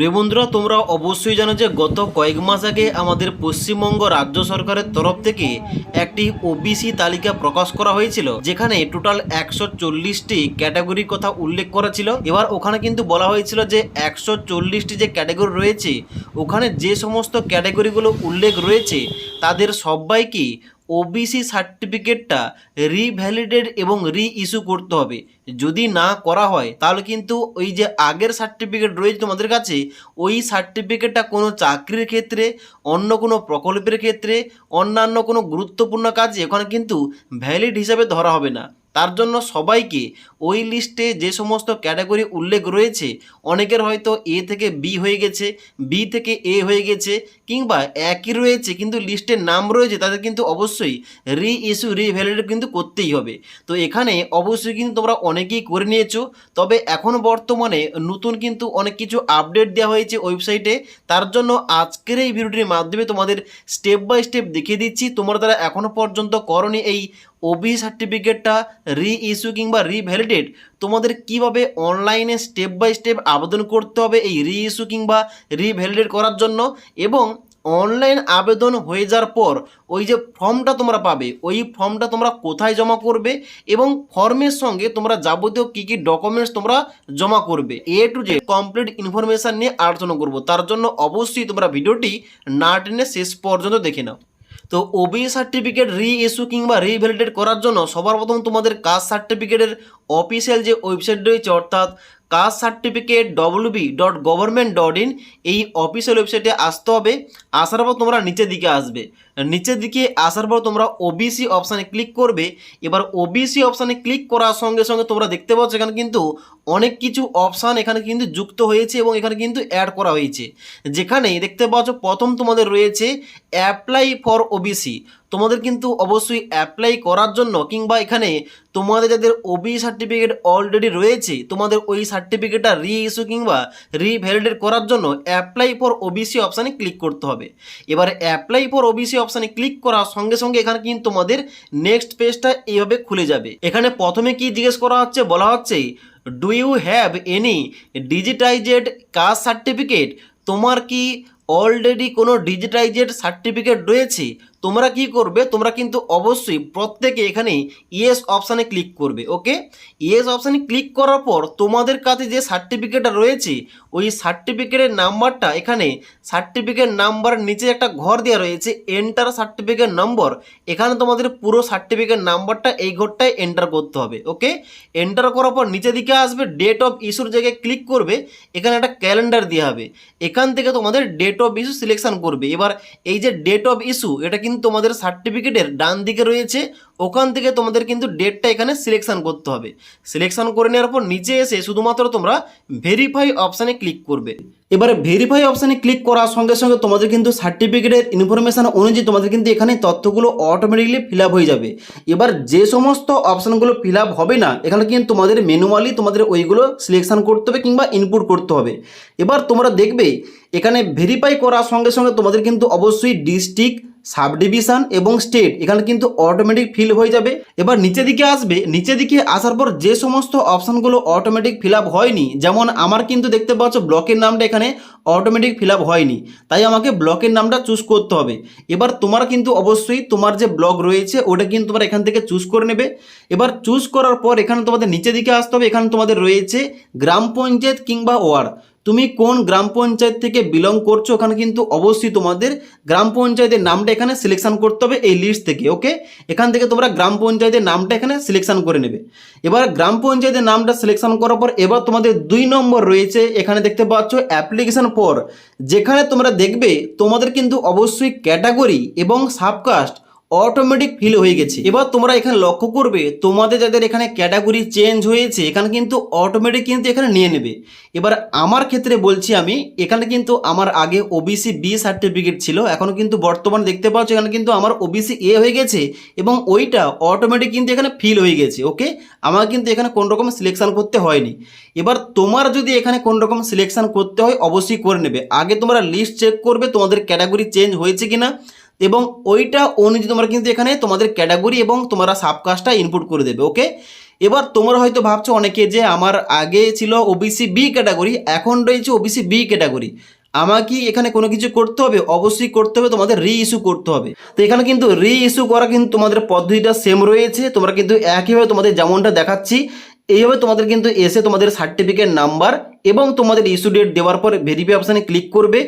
প্রিয় বন্ধুরা, তোমরা অবশ্যই জানো যে গত কয়েক মাস আগে আমাদের পশ্চিমবঙ্গ রাজ্য সরকারের তরফ থেকে একটি ওবিসি তালিকা প্রকাশ করা হয়েছিল, যেখানে টোটাল একশো চল্লিশটি ক্যাটাগরির কথা উল্লেখ করা ছিল। এবার ওখানে কিন্তু বলা হয়েছিল যে একশো চল্লিশটি যে ক্যাটাগরি রয়েছে, ওখানে যে সমস্ত ক্যাটাগরিগুলো উল্লেখ রয়েছে, তাদের সবাইকে ওবিসি সার্টিফিকেটটা রিভ্যালিডেট এবং রি ইস্যু করতে হবে। যদি না করা হয়, তাহলে কিন্তু ওই যে আগের সার্টিফিকেট রয়েছে তোমাদের কাছে, ওই সার্টিফিকেটটা কোনো চাকরির ক্ষেত্রে, অন্য কোনো প্রকল্পের ক্ষেত্রে, অন্যান্য কোনো গুরুত্বপূর্ণ কাজে, ওখানে কিন্তু ভ্যালিড হিসাবে ধরা হবে না। তার জন্য সবাইকে ওই লিস্টে যে সমস্ত ক্যাটাগরি উল্লেখ রয়েছে, অনেকের হয়তো এ থেকে বি হয়ে গেছে, বি থেকে এ হয়ে গেছে, কিংবা একই রয়েছে কিন্তু লিস্টের নাম রয়েছে, তাদের কিন্তু অবশ্যই রি ইস্যু রিভ্যালিডেট কিন্তু করতেই হবে। তো এখানে অবশ্যই কিন্তু তোমরা অনেকেই করে নিয়েছো, তবে এখন বর্তমানে নতুন কিন্তু অনেক কিছু আপডেট দেওয়া হয়েছে ওয়েবসাইটে, তার জন্য আজকের এই ভিডিওটির মাধ্যমে তোমাদের স্টেপ বাই স্টেপ দেখিয়ে দিচ্ছি। তোমরা তারা এখনও পর্যন্ত করনি এই ওবি সার্টিফিকেটটা রি ইস্যু কিংবা রিভ্যালিডেট তোমাদের কীভাবে অনলাইনে স্টেপ বাই স্টেপ আবেদন করতে হবে এই রি ইস্যু কিংবা রিভ্যালিডেট করার জন্য এবং অনলাইন আবেদন হয়ে যাওয়ার পর ওই যে ফর্মটা তোমরা পাবে, ওই ফর্মটা তোমরা কোথায় জমা করবে এবং ফর্মের সঙ্গে তোমরা যাবতীয় কী কী ডকুমেন্টস তোমরা জমা করবে। A to Z complete information নিয়ে আলোচনা করব, তার জন্য অবশ্যই তোমরা ভিডিওটি না টেনে শেষ পর্যন্ত দেখে নাও। তো ওবি সার্টিফিকেট রি ইস্যু কিংবা রিভ্যালিডেট করার জন্য সবার প্রথম তোমাদের কাস্ট সার্টিফিকেটের অফিসিয়াল যে ওয়েবসাইট রয়েছে, অর্থাৎ caste certificate WB dot government dot in এই অফিসিয়াল ওয়েবসাইটে আসতে হবে। আসার পর তোমরা নিচের দিকে আসবে। নিচের দিকে আসার পর তোমরা ওবিসি অপশানে ক্লিক করবে। এবার ওবিসি অপশানে ক্লিক করার সঙ্গে সঙ্গে তোমরা দেখতে পাচ্ছ এখানে কিন্তু অনেক কিছু অপশান এখানে কিন্তু যুক্ত হয়েছে এবং এখানে কিন্তু অ্যাড করা হয়েছে। যেখানে দেখতে পাচ্ছ প্রথম তোমাদের রয়েছে অ্যাপ্লাই ফর ওবিসি তোমাদের কিন্তু অবশ্যই অ্যাপ্লাই করার জন্য কিংবা এখানে তোমাদের যাদের ওবি সার্টিফিকেট অলরেডি রয়েছে, তোমাদের ওই সার্টিফিকেটটা রি ইস্যু কিংবা রিভ্যালিডেট করার জন্য অ্যাপ্লাই ফর ওবিসি অপশানে ক্লিক করতে হবে। এবার অ্যাপ্লাই ফর ওবিসি অপশানে ক্লিক করার সঙ্গে সঙ্গে এখানে কিন্তু তোমাদের নেক্সট পেজটা এইভাবে খুলে যাবে। এখানে প্রথমে কি জিজ্ঞেস করা হচ্ছে? বলা হচ্ছে do you have any digitised caste certificate তোমার কি অলরেডি কোনো ডিজিটাইজেড সার্টিফিকেট রয়েছে? তোমরা কি করবে? তোমরা কিন্তু অবশ্যই প্রত্যেকে এখানে ইয়েস অপশানে ক্লিক করবে ওকে ইয়েস অপশানে ক্লিক করার পর তোমাদের কাছে যে সার্টিফিকেটটা রয়েছে, ওই সার্টিফিকেটের নাম্বারটা এখানে সার্টিফিকেট নাম্বার নিচে একটা ঘর দেওয়া রয়েছে এন্টার সার্টিফিকেট নম্বর এখানে তোমাদের পুরো সার্টিফিকেট নাম্বারটা এই ঘরটায় এন্টার করতে হবে ওকে এন্টার করার পর নিচে দিকে আসবে ডেট অফ ইস্যুর জায়গায় ক্লিক করবে, এখানে একটা ক্যালেন্ডার দেওয়া হবে। এখান থেকে তোমাদের ডেট অফ ইস্যু সিলেকশন করবে। এবার এই যে ডেট অফ ইস্যু এটা তোমাদের সার্টিফিকেটের ডান দিকে রয়েছে, ওখান থেকে তোমাদের কিন্তু ডেটটা এখানে সিলেকশান করতে হবে। সিলেকশান করে নেওয়ার পর নিচে এসে শুধুমাত্র তোমরা ভেরিফাই অপশানে ক্লিক করবে। এবারে ভেরিফাই অপশানে ক্লিক করার সঙ্গে সঙ্গে তোমাদের কিন্তু সার্টিফিকেটের ইনফরমেশান অনুযায়ী তোমাদের কিন্তু এখানে তথ্যগুলো অটোমেটিকলি ফিল হয়ে যাবে। এবার যে সমস্ত অপশানগুলো ফিল হবে না, এখানে কিন্তু তোমাদের ম্যানুয়ালি তোমাদের ওইগুলো সিলেকশান করতে হবে কিংবা ইনপুট করতে হবে। এবার তোমরা দেখবে, এখানে ভেরিফাই করার সঙ্গে সঙ্গে তোমাদের কিন্তু অবশ্যই ডিস্ট্রিক্ট সাব ডিভিশন এবং স্টেট, এখানে কিন্তু অটোমেটিক ফিল হয়ে যাবে। এবার নিচে দিকে আসবে। নিচে দিকে আসার পর যে সমস্ত অপশানগুলো অটোমেটিক ফিল হয়নি, যেমন আমার কিন্তু দেখতে পাচ্ছ ব্লকের নামটা এখানে অটোমেটিক ফিল হয়নি, তাই আমাকে ব্লকের নামটা চুজ করতে হবে। এবার তোমার কিন্তু অবশ্যই তোমার যে ব্লক রয়েছে, ওটা কিন্তু তোমরা এখান থেকে চুজ করে নেবে। এবার চুজ করার পর এখানে তোমাদের নিচে দিকে আসতে হবে, এখানে তোমাদের রয়েছে গ্রাম পঞ্চায়েত কিংবা ওয়ার্ড। তুমি কোন গ্রাম পঞ্চায়েত থেকে বিলং করছ ওখানে কিন্তু অবশ্যই তোমাদের গ্রাম পঞ্চায়েতের নামটা এখানে সিলেকশন করতে হবে এই লিস্ট থেকে ওকে এখান থেকে তোমরা গ্রাম পঞ্চায়েতের নামটা এখানে সিলেকশন করে নেবে। এবার গ্রাম পঞ্চায়েতের নামটা সিলেকশন করার পর এবার তোমাদের দুই নম্বর রয়েছে, এখানে দেখতে পাচ্ছ অ্যাপ্লিকেশন পর যেখানে তোমরা দেখবে তোমাদের কিন্তু অবশ্যই ক্যাটাগরি এবং সাবকাস্ট অটোমেটিক ফিল হয়ে গেছে। এবার তোমরা এখানে লক্ষ্য করবে, তোমাদের যাদের এখানে ক্যাটাগরি চেঞ্জ হয়েছে, এখানে কিন্তু অটোমেটিক কিন্তু এখানে নিয়ে নেবে। এবার আমার ক্ষেত্রে বলছি আমি, এখানে কিন্তু আমার আগে ওবিসি বি সার্টিফিকেট ছিল, এখন কিন্তু বর্তমানে দেখতে পাচ্ছ, এখানে কিন্তু আমার ওবিসি এ হয়ে গেছে, এবং ওইটা অটোমেটিক কিন্তু এখানে ফিল হয়ে গেছে ওকে আমার কিন্তু এখানে কোন রকম সিলেকশন করতে হয়নি। এবার তোমার যদি এখানে কোন রকম সিলেকশন করতে হয়, অবশ্যই করে নেবে। আগে তোমরা লিস্ট চেক করবে, তোমাদের ক্যাটাগরি চেঞ্জ হয়েছে কিনা এবং ওইটা অনুযায়ী তোমরা কিন্তু এখানে তোমাদের ক্যাটাগরি এবং তোমরা সাবকাস্টটা ইনপুট করে দেবে ওকে এবার তোমরা হয়তো ভাবছ অনেকে যে আমার আগে ছিল ওবিসি বি ক্যাটাগরি এখন রয়েছে ওবিসি বি ক্যাটাগরি আমার কি এখানে কোনো কিছু করতে হবে? অবশ্যই করতে হবে, তোমাদের রি ইস্যু করতে হবে। তো এখানে কিন্তু রি ইস্যু করা কিন্তু তোমাদের পদ্ধতিটা সেম রয়েছে, তোমরা কিন্তু একইভাবে তোমাদের যেমনটা দেখাচ্ছি, এইভাবে তোমাদের কিন্তু এসে তোমাদের সার্টিফিকেট নাম্বার এবং তোমাদের ইস্যু ডেট দেওয়ার পর ভেরিফাই অপশানে ক্লিক করবে।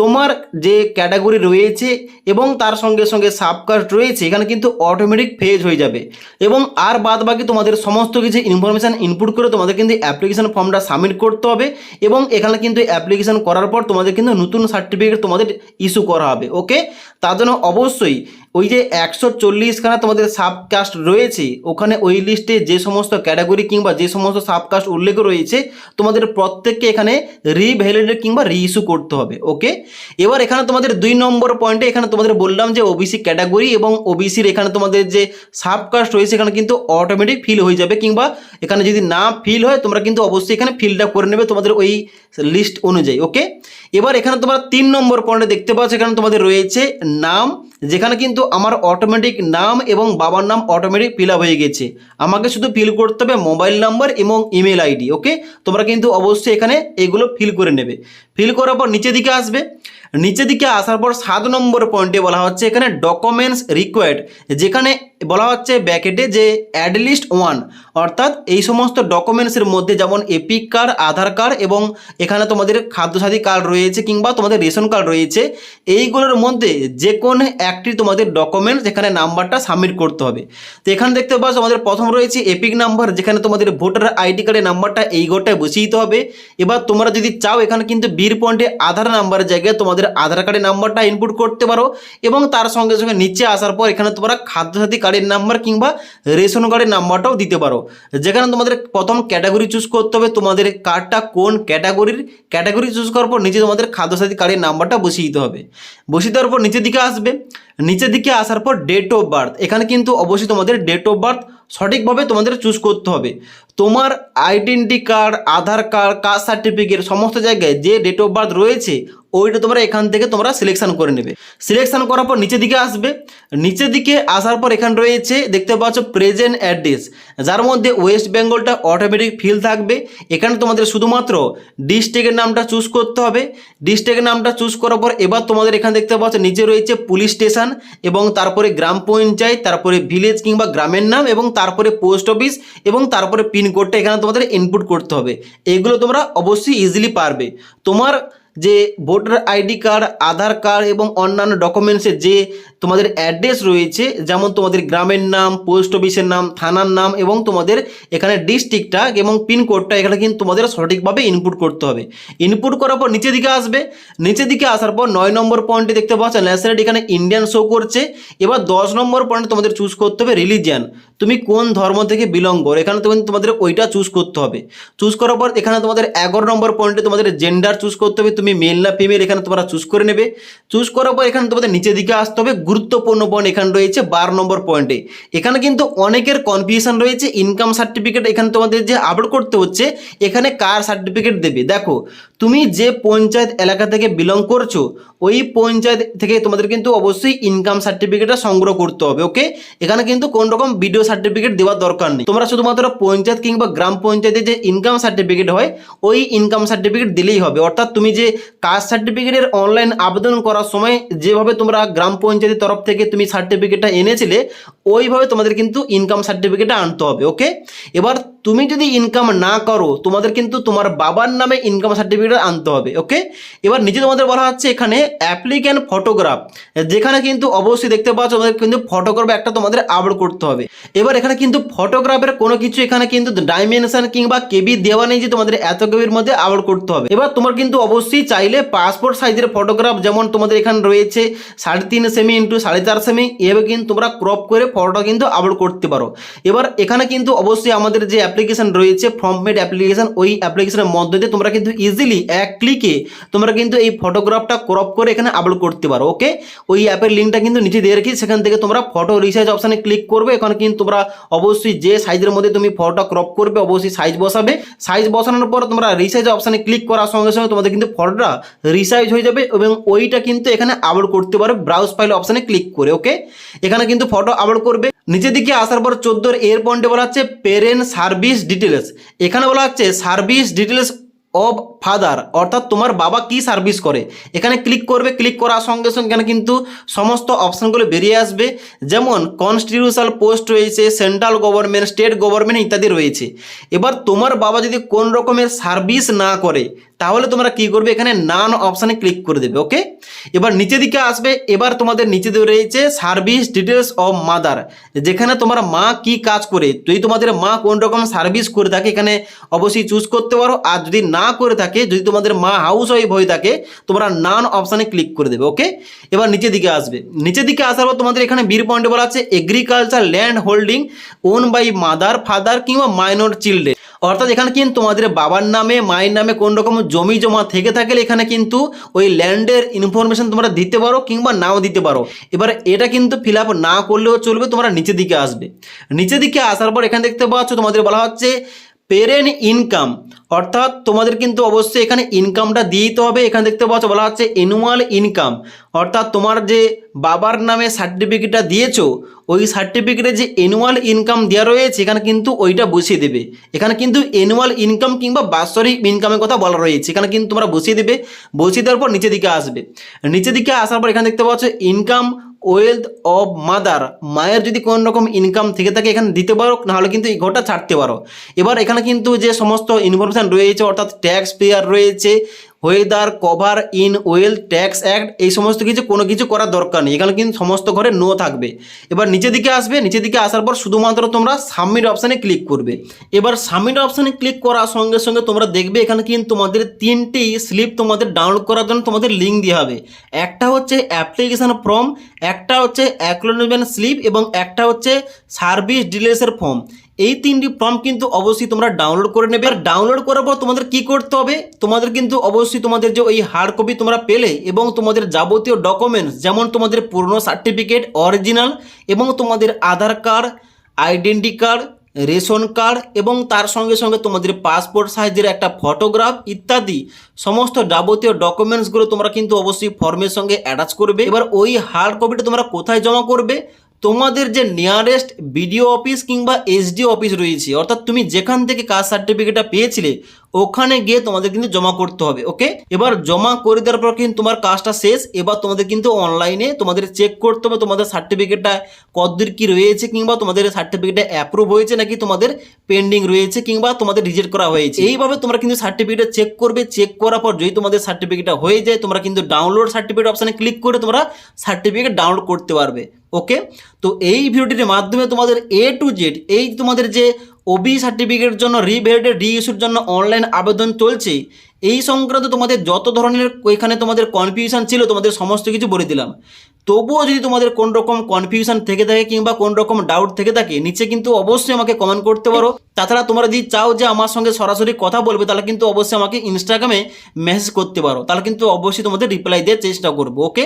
তোমার যে ক্যাটাগরি রয়েছে এবং তার সঙ্গে সঙ্গে সাবকাস্ট রয়েছে, এখানে কিন্তু অটোমেটিক ফেজ হয়ে যাবে। এবং আর বাদ বাকি তোমাদের সমস্ত কিছু ইনফরমেশান ইনপুট করে তোমাদের কিন্তু অ্যাপ্লিকেশান ফর্মটা সাবমিট করতে হবে এবং এখানে কিন্তু অ্যাপ্লিকেশন করার পর তোমাদের কিন্তু নতুন সার্টিফিকেট তোমাদের ইস্যু করা হবে ওকে তার জন্য অবশ্যই ওই যে একশো চল্লিশখানা তোমাদের সাবকাস্ট রয়েছে, ওখানে ওই লিস্টে যে সমস্ত ক্যাটাগরি কিংবা যে সমস্ত সাবকাস্ট উল্লেখ রয়েছে, তোমাদের প্রত্যেককে এখানে রিভ্যালিডেট কিংবা রি ইস্যু করতে হবে ওকে এবার এখানে তোমাদের দুই নম্বর পয়েন্টে এখানে তোমাদের বললাম যে ওবিসি ক্যাটাগরি এবং ওবিসির এখানে তোমাদের যে সাবকাস্ট রয়েছে, এখানে কিন্তু অটোমেটিক ফিল হয়ে যাবে কিংবা এখানে যদি না ফিল হয়, তোমরা কিন্তু অবশ্যই এখানে ফিলটা করে নেবে তোমাদের ওই লিস্ট অনুযায়ী ওকে এবার এখানে তোমরা তিন নম্বর পয়েন্টে দেখতে পাচ্ছ, এখানে তোমাদের রয়েছে নাম যেখানে কিন্তু আমার অটোমেটিক নাম এবং বাবার নাম অটোমেটিক ফিল হয়ে গেছে। আমাকে শুধু ফিল করতে হবে মোবাইল নাম্বার এবং ইমেল আইডি ওকে তোমরা কিন্তু অবশ্যই এখানে এগুলো ফিল করে নেবে। ফিল করার পর নিচের দিকে আসবে। নিচের দিকে আসার পর সাত নম্বর পয়েন্টে বলা হচ্ছে এখানে ডকুমেন্টস রিকোয়ার্ড যেখানে বলা হচ্ছে ব্যাকেটে যে অ্যাডলিস্ট ওয়ান অর্থাৎ এই সমস্ত ডকুমেন্টসের মধ্যে যেমন এপিক কার্ড আধার কার্ড এবং এখানে তোমাদের খাদ্যসাথী কার্ড রয়েছে কিংবা তোমাদের রেশন কার্ড রয়েছে, এইগুলোর মধ্যে যে কোনো একটি তোমাদের ডকুমেন্টস এখানে নাম্বারটা সাবমিট করতে হবে। তো এখানে দেখতে পাচ্ছ, আমাদের প্রথম রয়েছে এপিক নাম্বার যেখানে তোমাদের ভোটার আইডি কার্ডের নাম্বারটা এই গোটায় বসিয়ে দিতে হবে। এবার তোমরা যদি চাও, এখানে কিন্তু বীর পয়েন্টে আধার নাম্বারের জায়গায় তোমাদের আধার কার্ডের নাম্বারটা ইনপুট করতে পারো এবং তার সঙ্গে সঙ্গে নিচে আসার পর এখানে তোমরা খাদ্যসাথী কার্ডের নাম্বার কিংবা রেশন কার্ডের নাম্বারটাও দিতে পারো। যেখানে তোমাদের প্রথম ক্যাটাগরি চুজ করতে হবে, তোমাদের কার্ডটা কোন ক্যাটাগরির ক্যাটাগরি চুজ করার পর নিচে তোমাদের খাদ্যসাথী কার্ডের নাম্বারটা বসিয়ে দিতে হবে। বসিয়ে দেওয়ার পর নিচের দিকে আসবে। নিচের দিকে আসার পর ডেট অফ বার্থ এখানে কিন্তু অবশ্যই তোমাদের ডেট অফ বার্থ সঠিকভাবে তোমাদের চুজ করতে হবে। তোমার identity card Aadhaar card caste certificate সমস্ত জায়গায় যে ডেট অফ বার্থ রয়েছে ওইটা তোমরা এখান থেকে তোমরা সিলেকশন করে নেবে। সিলেকশন করার পর নিচের দিকে আসবে। নিচের দিকে আসার পর এখানে রয়েছে, দেখতে পাচ্ছ প্রেজেন্ট অ্যাড্রেস যার মধ্যে ওয়েস্ট বেঙ্গলটা অটোমেটিক ফিল থাকবে। এখানে তোমাদের শুধুমাত্র ডিস্ট্রিক্টের নামটা চুজ করতে হবে। ডিস্ট্রিক্টের নামটা চুজ করার পর এবার তোমাদের এখানে দেখতে পাচ্ছ নিচে রয়েছে পুলিশ স্টেশন এবং তারপরে গ্রাম পঞ্চায়েত, তারপরে ভিলেজ কিংবা গ্রামের নাম এবং তারপরে পোস্ট অফিস এবং তারপরে পিনকোডটা এখানে তোমাদের ইনপুট করতে হবে। এগুলো তোমরা অবশ্যই ইজিলি পারবে। তোমার যে voter ID card Aadhaar card এবং অন্যান্য ডকুমেন্টসের যে তোমাদের অ্যাড্রেস রয়েছে, যেমন তোমাদের গ্রামের নাম পোস্ট অফিসের নাম, থানার নাম এবং তোমাদের এখানে ডিস্ট্রিক্টটা এবং পিনকোডটা এখানে কিন্তু তোমাদের সঠিকভাবে ইনপুট করতে হবে। ইনপুট করার পর নিচের দিকে আসবে। নিচের দিকে আসার পর নয় নম্বর পয়েন্টে দেখতে পাচ্ছ ন্যাশনালিটি এখানে ইন্ডিয়ান শো করছে। এবার দশ নম্বর পয়েন্টে তোমাদের চুজ করতে হবে রিলিজিয়ান তুমি কোন ধর্ম থেকে বিলং করো? এখানে তুমি তোমাদের ওইটা চুজ করতে হবে। চুজ করার পর এখানে তোমাদের এগারো নম্বর পয়েন্টে তোমাদের জেন্ডার চুজ করতে হবে। তুমি মেল না ফিমেল এখানে তোমরা চুজ করে নেবে। চুজ করার পর এখানে তোমাদের নিচের দিকে আসতে হবে। গুরুত্বপূর্ণ পয়েন্ট এখানে রয়েছে বারো নম্বর পয়েন্টে এখানে কিন্তু অনেকের কনফিউশন রয়েছে। ইনকাম সার্টিফিকেট এখানে তোমাদের যে আপলোড করতে হচ্ছে, এখানে কার সার্টিফিকেট দেবে? দেখো, তুমি যে পঞ্চায়েত এলাকা থেকে বিলং করছ, ওই পঞ্চায়েত থেকে তোমাদের কিন্তু অবশ্যই ইনকাম সার্টিফিকেটটা সংগ্রহ করতে হবে ওকে এখানে কিন্তু কোন রকম ভিডিও সার্টিফিকেট দেওয়ার দরকার নেই। তোমরা শুধুমাত্র পঞ্চায়েত কিংবা গ্রাম পঞ্চায়েতে যে ইনকাম সার্টিফিকেট হয়, ওই ইনকাম সার্টিফিকেট দিলেই হবে। অর্থাৎ তুমি যে কাস্ট সার্টিফিকেটের অনলাইন আবেদন করার সময় যেভাবে তোমরা গ্রাম পঞ্চায়েতের তরফ থেকে তুমি সার্টিফিকেটটা এনেছিলে ওইভাবে তোমাদের কিন্তু ইনকাম সার্টিফিকেটটা আনতে হবে ওকে এবার তুমি যদি ইনকাম না করো, তোমাদের কিন্তু তোমার বাবার নামে ইনকাম সার্টিফিকেট আনতে হবে ওকে এবার নিজে তোমাদের বলা হচ্ছে এখানে অ্যাপ্লিক্যান্ট ফটোগ্রাফ যেখানে কিন্তু অবশ্যই দেখতে পাচ্ছ তোমাদের কিন্তু ফটোগ্রাফ একটা তোমাদের আপলোড করতে হবে। এবার এখানে কিন্তু ফটোগ্রাফের কোনো কিছু এখানে কিন্তু ডাইমেনশন কিংবা কেবি দেওয়া নেই যে তোমাদের এত কেবির মধ্যে আপলোড করতে হবে। এবার তোমার কিন্তু অবশ্যই চাইলে পাসপোর্ট সাইজের ফটোগ্রাফ যেমন তোমাদের এখানে রয়েছে, সাড়ে তিন সেমি ইন্টু সাড়ে চার সেমি এভাবে কিন্তু তোমরা ক্রপ করে ফটোটা কিন্তু আপলোড করতে পারো। এবার এখানে কিন্তু অবশ্যই আমাদের যে অ্যাপ্লিকেশন রয়েছে ফর্মমেড অ্যাপ্লিকেশন ওই অ্যাপ্লিকেশনের মধ্যে দিয়ে তোমরা কিন্তু ইজিলি এক ক্লিকে তোমরা কিন্তু এই ফটোগ্রাফটা ক্রপ করে এখানে আপলোড করতে পারো ওকে ওই অ্যাপের লিঙ্কটা কিন্তু নিচে দিয়ে রেখেছি সেখান থেকে তোমরা ফটো রিসাইজ অপশানে ক্লিক করবে। এখানে কিন্তু তোমরা অবশ্যই যে সাইজের মধ্যে তুমি ফটোটা ক্রপ করবে, অবশ্যই সাইজ বসাবে। সাইজ বসানোর পর তোমরা রিসাইজ অপশানে ক্লিক করার সঙ্গে সঙ্গে তোমাদের কিন্তু ফটোটা রিসাইজ হয়ে যাবে এবং ওইটা কিন্তু এখানে আপলোড করতে পারো ব্রাউজ ফাইল অপশানে ক্লিক করে ওকে এখানে কিন্তু ফটো আপলোড করবে। নিচের দিকে আসার পর চোদ্দোর এর পয়েন্টে বলা হচ্ছে পেরেন্ট সার্ভিস ডিটেলস এখানে বলা হচ্ছে সার্ভিস ডিটেলস অব ফাদার অর্থাৎ তোমার বাবা কি সার্ভিস করে। এখানে ক্লিক করবে ক্লিক করার সঙ্গে সঙ্গে এখানে কিন্তু সমস্ত অপশানগুলো বেরিয়ে আসবে। যেমন কনস্টিটিউশনাল পোস্ট রয়েছে সেন্ট্রাল গভর্নমেন্ট স্টেট গভর্নমেন্ট ইত্যাদি রয়েছে। এবার তোমার বাবা যদি কোন রকমের সার্ভিস না করে তাহলে তোমরা কি করবে? এখানে নান অপশানে ক্লিক করে দেবে ওকে এবার নিচে দিকে আসবে, এবার তোমাদের নিচে রয়েছে সার্ভিস ডিটেলস অফ মাদার যেখানে তোমার মা কি কাজ করে? যদি তোমাদের মা কোন রকম সার্ভিস করে থাকে, এখানে অবশ্যই চুজ করতে পারো। আর যদি না করে থাকে, যদি তোমাদের মা হাউস ওয়াইফ হয়ে থাকে, তোমরা নান অপশানে ক্লিক করে দেবে ওকে এবার নিচের দিকে আসবে। নিচের দিকে আসার পর তোমাদের এখানে বীর পয়েন্টে বলা আছে agriculture land holding own by mother father কিংবা মাইনর চিলড্রেন অর্থাৎ এখানে কিন্তু তোমাদের বাবার নামে, মায়ের নামে কোন রকম জমি জমা থেকে থাকলে এখানে কিন্তু ওই ল্যান্ডের ইনফরমেশন তোমরা দিতে পারো কিংবা নাও দিতে পারো। এবার এটা কিন্তু ফিল না করলেও চলবে, তোমরা নিচের দিকে আসবে। নিচের দিকে আসার পর এখানে দেখতে পাচ্ছ তোমাদের বলা হচ্ছে পেরেন্ট ইনকাম অর্থাৎ তোমাদের কিন্তু অবশ্যই এখানে ইনকামটা দিতে হবে। এখানে দেখতে পাচ্ছ, বলা হচ্ছে অ্যানুয়াল ইনকাম অর্থাৎ তোমার যে বাবার নামে সার্টিফিকেটটা দিয়েছ, ওই সার্টিফিকেটে যে অ্যানুয়াল ইনকাম দেওয়া রয়েছে, এখানে কিন্তু ওইটা বসিয়ে দেবে। এখানে কিন্তু অ্যানুয়াল ইনকাম কিংবা বাৎসরিক ইনকামের কথা বলা রয়েছে। এখানে কিন্তু তোমরা বসিয়ে দেবে। বসিয়ে দেওয়ার পর নিচের দিকে আসবে। নিচের দিকে আসার পর এখানে দেখতে পাচ্ছ ইনকাম ওয়েলথ অফ মাদার মায়ের যদি কোনো রকম ইনকাম থেকে থাকে, এখানে দিতে পারো, নাহলে কিন্তু এই ঘরটা ছাড়তে পারো। এবার এখানে কিন্তু যে সমস্ত ইনফরমেশান রয়েছে, অর্থাৎ ট্যাক্স পেয়ার রয়েছে whether cover in wealth tax act এই সমস্ত কিছু, কোনো কিছু করার দরকার নেই। এখানে কিন্তু সমস্ত ঘরে নো থাকবে। এবার নিচের দিকে আসবে। নিচের দিকে আসার পর শুধুমাত্র তোমরা সাবমিট অপশানে ক্লিক করবে। এবার সাবমিট অপশানে ক্লিক করার সঙ্গে সঙ্গে তোমরা দেখবে এখানে কিন্তু তোমাদের তিনটি স্লিপ তোমাদের ডাউনলোড করার জন্য তোমাদের লিঙ্ক দেওয়া হবে। একটা হচ্ছে অ্যাপ্লিকেশান ফর্ম একটা হচ্ছে অ্যাকনোলেজমেন্ট স্লিপ এবং একটা হচ্ছে সার্ভিস ডিলেসের ফর্ম এই তিনটি ফর্ম কিন্তু অবশ্যই তোমরা ডাউনলোড করে নেবে। আর ডাউনলোড করার পর তোমাদের কি করতে হবে? তোমাদের কিন্তু অবশ্যই তোমাদের যে ওই হার্ড কপি তোমরা পেলে এবং তোমাদের যাবতীয় ডকুমেন্টস যেমন তোমাদের পুরনো সার্টিফিকেট অরিজিনাল এবং তোমাদের Aadhaar card identity card ration card এবং তার সঙ্গে সঙ্গে তোমাদের পাসপোর্ট সাইজের একটা ফটোগ্রাফ ইত্যাদি। সমস্ত যাবতীয় ডকুমেন্টসগুলো তোমরা কিন্তু অবশ্যই ফর্মের সঙ্গে অ্যাটাচ করবে। এবার ওই হার্ড কপিটা তোমরা কোথায় জমা করবে? তোমাদের যে নিয়ারেস্ট বিডিও অফিস কিংবা এসডি অফিস রয়েছে, অর্থাৎ তুমি যেখান থেকে কাস্ট সার্টিফিকেটটা পেয়েছিলে, ওখানে গিয়ে তোমাদের কিন্তু জমা করতে হবে ওকে এবার জমা করে দেওয়ার পর কিন্তু তোমার কাজটা শেষ, এবার তোমাদের কিন্তু অনলাইনে তোমাদের চেক করতে হবে তোমাদের সার্টিফিকেটটা কতদূর কি রয়েছে কিংবা তোমাদের সার্টিফিকেটটা অ্যাপ্রুভ হয়েছে নাকি তোমাদের পেন্ডিং রয়েছে কিংবা তোমাদের রিজেক্ট করা হয়েছে। এইভাবে তোমরা কিন্তু সার্টিফিকেটটা চেক করবে চেক করার পর যদি তোমাদের সার্টিফিকেটটা হয়ে যায়, তোমরা কিন্তু ডাউনলোড সার্টিফিকেট অপশানে ক্লিক করে তোমরা সার্টিফিকেট ডাউনলোড করতে পারবে। ওকে তো এই ভিডিওটির মাধ্যমে তোমাদের এ টু জেড এই তোমাদের যে ওবি সার্টিফিকেটের জন্য রিভেরিডেড রিইস্যুর জন্য অনলাইন আবেদন চলছে, এই সংক্রান্ত তোমাদের যত ধরনের এখানে তোমাদের কনফিউশন ছিল, তোমাদের সমস্ত কিছু বলে দিলাম। তবুও যদি তোমাদের কোন রকম কনফিউশন থেকে থাকে কিংবা কোন রকম ডাউট থেকে থাকে, নিচে কিন্তু অবশ্যই আমাকে কমেন্ট করতে পারো। তাছাড়া তোমরা যদি চাও যে আমার সঙ্গে সরাসরি কথা বলবে, তাহলে কিন্তু অবশ্যই আমাকে ইনস্টাগ্রামে মেসেজ করতে পারো। তাহলে কিন্তু অবশ্যই তোমাদের রিপ্লাই দেওয়ার চেষ্টা করব ওকে